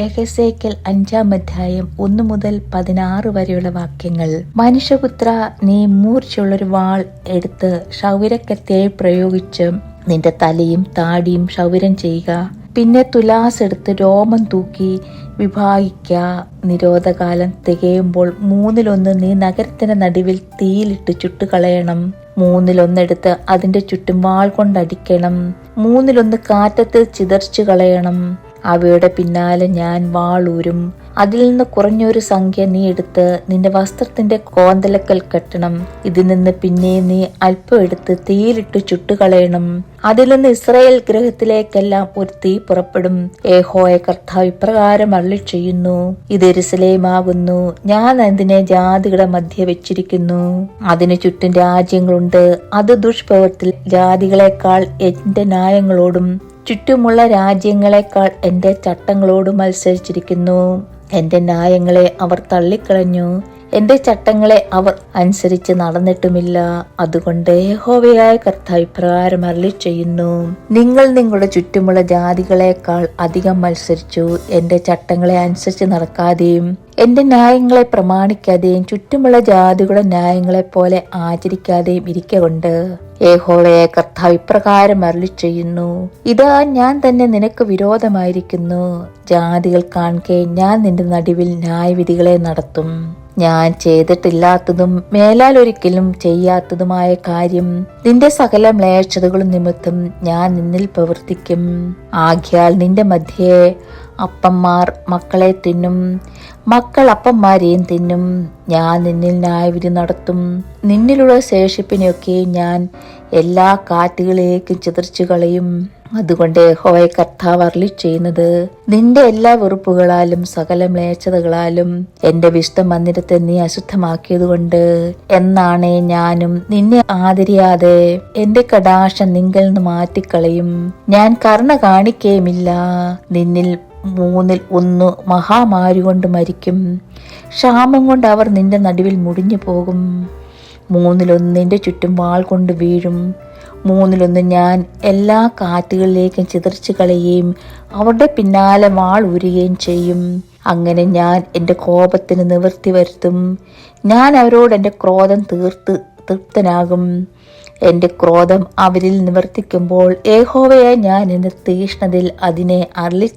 എഹസേക്കൽ അഞ്ചാം അധ്യായം ഒന്നു മുതൽ പതിനാറ് വരെയുള്ള വാക്യങ്ങൾ. മനുഷ്യപുത്ര നീ മൂർച്ചയുള്ളൊരു വാൾ എടുത്ത് ക്ഷൗരക്കത്തെ പ്രയോഗിച്ച് നിന്റെ തലയും താടിയും ക്ഷൗരം ചെയ്യുക. പിന്നെ തുലാസ് എടുത്ത് രോമം തൂക്കി വിഭാഗിക്ക. നിരോധകാലം തികയുമ്പോൾ മൂന്നിലൊന്ന് നീ നഗരത്തിന്റെ നടുവിൽ തീയിലിട്ട് ചുട്ടുകളയണം. മൂന്നിലൊന്നെടുത്ത് അതിന്റെ ചുറ്റും വാൾ കൊണ്ടടിക്കണം. മൂന്നിലൊന്ന് കാറ്റത്ത് ചിതർച്ചു കളയണം അവയുടെ പിന്നാലെ ഞാൻ വാളൂരും. അതിൽ നിന്ന് കുറഞ്ഞൊരു സംഖ്യ നീ എടുത്ത് നിന്റെ വസ്ത്രത്തിന്റെ കോന്തലക്കൽ കെട്ടണം. ഇതിൽ നിന്ന് പിന്നെ നീ അല്പം എടുത്ത് തീയിലിട്ട് ചുട്ടുകളയണം. അതിൽ നിന്ന് ഇസ്രായേൽ ഗ്രഹത്തിലേക്കെല്ലാം ഒരു തീ പുറപ്പെടും. ഏഹോയ കർത്താവ് ഇപ്രകാരം അള്ളി ചെയ്യുന്നു ഇത് എരുസലേമാകുന്നു ഞാൻ അതിനെ ജാതികളുടെ മധ്യ വെച്ചിരിക്കുന്നു. അതിനു ചുറ്റും രാജ്യങ്ങളുണ്ട്. അത് ദുഷ്പ്രവർത്തിൽ ജാതികളെക്കാൾ എന്റെ ന്യായങ്ങളോടും ചുറ്റുമുള്ള രാജ്യങ്ങളെക്കാൾ എന്റെ ചട്ടങ്ങളോട് മത്സരിച്ചിരിക്കുന്നു. എന്റെ ന്യായങ്ങളെ അവർ തള്ളിക്കളഞ്ഞു. എന്റെ ചട്ടങ്ങളെ അവർ അനുസരിച്ച് നടന്നിട്ടുമില്ല. അതുകൊണ്ട് ഹോവയായ കർത്താവ് ഇപ്രകാരം അരളി ചെയ്യുന്നു. നിങ്ങൾ നിങ്ങളുടെ ചുറ്റുമുള്ള ജാതികളെക്കാൾ അധികം മത്സരിച്ചു. എന്റെ ചട്ടങ്ങളെ അനുസരിച്ച് നടക്കാതെയും എന്റെ ന്യായങ്ങളെ പ്രമാണിക്കാതെയും ചുറ്റുമുള്ള ജാതികളുടെ ന്യായങ്ങളെ പോലെ ആചരിക്കാതെയും ഇരിക്കൊണ്ട് ഏഹോളയെ കർത്താവ് ഇപ്രകാരം അരളി ചെയ്യുന്നു. ഇതാ ഞാൻ തന്നെ നിനക്ക് വിരോധമായിരിക്കുന്നു. ജാതികൾ കാണുകെ ഞാൻ നിന്റെ നടുവിൽ ന്യായവിധികളെ നടത്തും. ഞാൻ ചെയ്തിട്ടില്ലാത്തതും മേലാൽ ഒരിക്കലും ചെയ്യാത്തതുമായ കാര്യം നിന്റെ സകല മ്ലേച്ഛതകളും നിമിത്തം ഞാൻ നിന്നിൽ പ്രവർത്തിക്കും. ആഖ്യാൽ നിന്റെ മധ്യേ അപ്പന്മാർ മക്കളെ തിന്നും. മക്കൾ അപ്പന്മാരെയും തിന്നും. ഞാൻ നിന്നിൽ ന്യായവിധി നടത്തും. നിന്നിലുള്ള ശേഷിപ്പിനെയൊക്കെ ഞാൻ എല്ലാ കാറ്റുകളിലേക്കും ചിതറിച്ചു കളയും. അതുകൊണ്ട് ഹോയ കർത്താവ് അരളി ചെയ്യുന്നത് നിന്റെ എല്ലാ വെറുപ്പുകളാലും സകല മ്ലേച്ഛതകളാലും എന്റെ വിശുദ്ധ മന്ദിരത്തെ നീ അശുദ്ധമാക്കിയതുകൊണ്ട് എന്നാണ് ഞാനും നിന്നെ ആദരിയാതെ എന്റെ കടാശം നിങ്കിൽ നിന്ന് മാറ്റിക്കളയും. ഞാൻ കരുണ കാണിക്കുകയുമില്ല നിന്നിൽ മൂന്നിൽ ഒന്ന് മഹാമാരി കൊണ്ട് മരിക്കും. ക്ഷാമം കൊണ്ട് അവർ നിന്റെ നടുവിൽ മുടിഞ്ഞു പോകും മൂന്നിലൊന്ന് നിന്റെ ചുറ്റും വാൾ കൊണ്ട് വീഴും. മൂന്നിലൊന്ന് ഞാൻ എല്ലാ കാറ്റുകളിലേക്കും ചിതറിച്ചു കളയുകയും അവരുടെ പിന്നാലെ വാൾ ഊരുകയും ചെയ്യും. അങ്ങനെ ഞാൻ എന്റെ കോപത്തിന് നിവൃത്തി വരുത്തും. ഞാൻ അവരോട് എന്റെ ക്രോധം തീർത്ത് തൃപ്തനാകും. എന്റെ ക്രോധം അവരിൽ നിവർത്തിക്കുമ്പോൾ ഏഹോവയെ ഞാൻ എന്റെ തീഷ്ണതയിൽ അതിനെ അരളി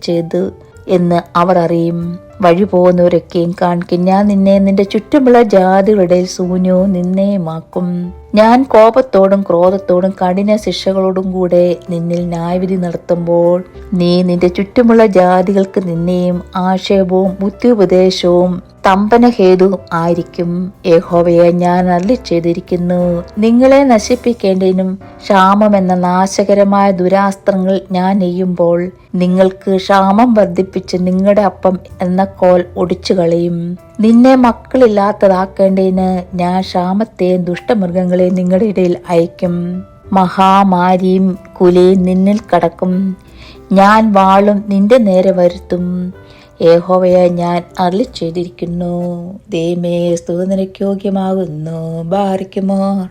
എന്ന് അവർ അറിയും. വഴി പോകുന്നവരൊക്കെയും കാണിക്കും. ഞാൻ നിന്നെ നിന്റെ ചുറ്റുമുള്ള ജാതികളുടെ ശൂന്യവും നിന്നെയുമാക്കും ഞാൻ കോപത്തോടും ക്രോധത്തോടും കഠിന ശിക്ഷകളോടും കൂടെ നിന്നിൽ ന്യായവിധി നടത്തുമ്പോൾ നീ നിന്റെ ചുറ്റുമുള്ള ജാതികൾക്ക് നിന്നെയും ആക്ഷേപവും ബുദ്ധിയുപദേശവും സ്തംഭനഹേതു ആയിരിക്കും. യഹോവയെ ഞാൻ അരളി ചെയ്തിരിക്കുന്നു. നിങ്ങളെ നശിപ്പിക്കേണ്ടതിനും ക്ഷാമം എന്ന നാശകരമായ ദുരാസ്ത്രങ്ങൾ ഞാൻ നെയ്യുമ്പോൾ നിങ്ങൾക്ക് ക്ഷാമം വർദ്ധിപ്പിച്ച് നിങ്ങളുടെ അപ്പം എന്ന കോൽ ഒടിച്ചു കളയും നിന്നെ മക്കളില്ലാത്തതാക്കേണ്ടതിന് ഞാൻ ക്ഷാമത്തെയും ദുഷ്ടമൃഗങ്ങളെയും നിങ്ങളുടെ ഇടയിൽ അയക്കും. മഹാമാരിയും കുലയും നിന്നിൽ കടക്കും. ഞാൻ വാളും നിന്റെ നേരെ വരുത്തും. യഹോവയെ ഞാൻ അരളി ചെയ്തിരിക്കുന്നു ദൈമേ സ്തുതനയ്ക്ക് യോഗ്യമാകുന്നു. ബാറിക്കുമോ